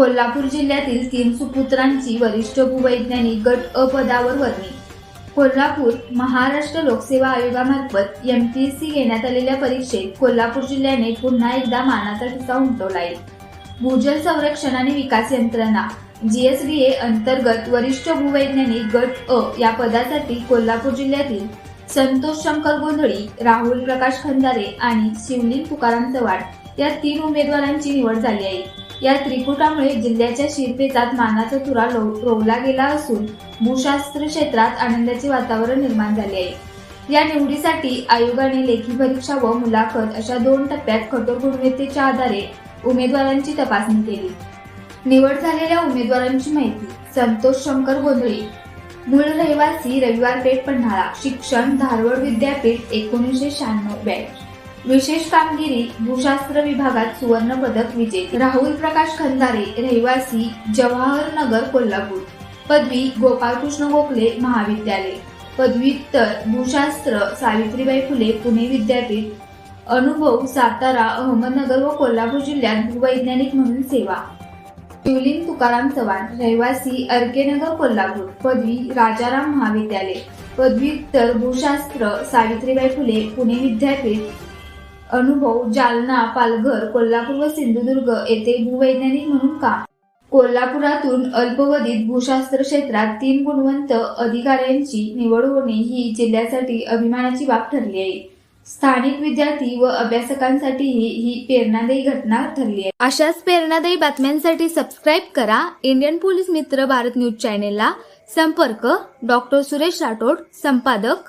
कोल्हापूर जिल्ह्यातील तीन सुपुत्रांची वरिष्ठ भूवैज्ञानिक गट अ पदावर वर्णी. कोल्हापूर महाराष्ट्र लोकसेवा आयोगामार्फत एम पी एस सी घेण्यात आलेल्या परीक्षेत कोल्हापूर जिल्ह्याने पुन्हा एकदा मानाचा ठिसा उमटवला आहे. भूजल संरक्षण आणि विकास यंत्रणा जीएसडीए अंतर्गत वरिष्ठ भूवैज्ञानिक गट अ या पदासाठी कोल्हापूर जिल्ह्यातील संतोष शंकर गोंधळी राहुल प्रकाश खंदारे आणि शिवलिंग तुकाराम चव्हाण या तीन उमेदवारांची निवड झाली आहे. या त्रिकुटामुळे जिल्ह्याच्या शिरपेचात मानाचा तुरा रोवला गेला असून भूशास्त्र क्षेत्रात आनंदाचे वातावरण निर्माण झाले आहे. या निवडीसाठी आयोगाने लेखी परीक्षा व मुलाखत अशा दोन टप्प्यात कठोर गुणवत्तेच्या आधारे उमेदवारांची तपासणी केली. निवड झालेल्या उमेदवारांची माहिती संतोष शंकर गोंधळी. मूळ रहिवासी रविवार पेठ पन्हाळा शिक्षण धारवड विद्यापीठ एकोणीसशे शहाण्णव बॅच. विशेष कामगिरी भूशास्त्र विभागात सुवर्ण पदक विजेते. राहुल प्रकाश खंदारे रहिवासी जवाहर नगर कोल्हापूर. पदवी गोपाळकृष्ण गोखले महाविद्यालय. पदव्युत्तर भूशास्त्र सावित्रीबाई फुले पुणे विद्यापीठ. अनुभव सातारा अहमदनगर व कोल्हापूर जिल्ह्यात भूवैज्ञानिक म्हणून सेवा. शिवलिंग तुकाराम चव्हाण रहिवासी अर्केनगर कोल्हापूर. पदवी राजाराम महाविद्यालय. पदव्युत्तर भूशास्त्र सावित्रीबाई फुले पुणे विद्यापीठ. अनुभव जालना पालघर कोल्हापूर व सिंधुदुर्ग येथे भूवैज्ञानिक म्हणून काम. कोल्हापुरातून अल्पवधीत भूशास्त्र क्षेत्रात तीन गुणवंत अधिकाऱ्यांची निवड होणे ही जिल्ह्यासाठी अभिमानाची बाब ठरली आहे. स्थानिक विद्यार्थी व अभ्यासकांसाठीही ही प्रेरणादायी घटना ठरली आहे. अशाच प्रेरणादायी बातम्यांसाठी सबस्क्राईब करा. इंडियन पोलीस मित्र भारत न्यूज चॅनेलला संपर्क डॉक्टर सुरेश राठोड संपादक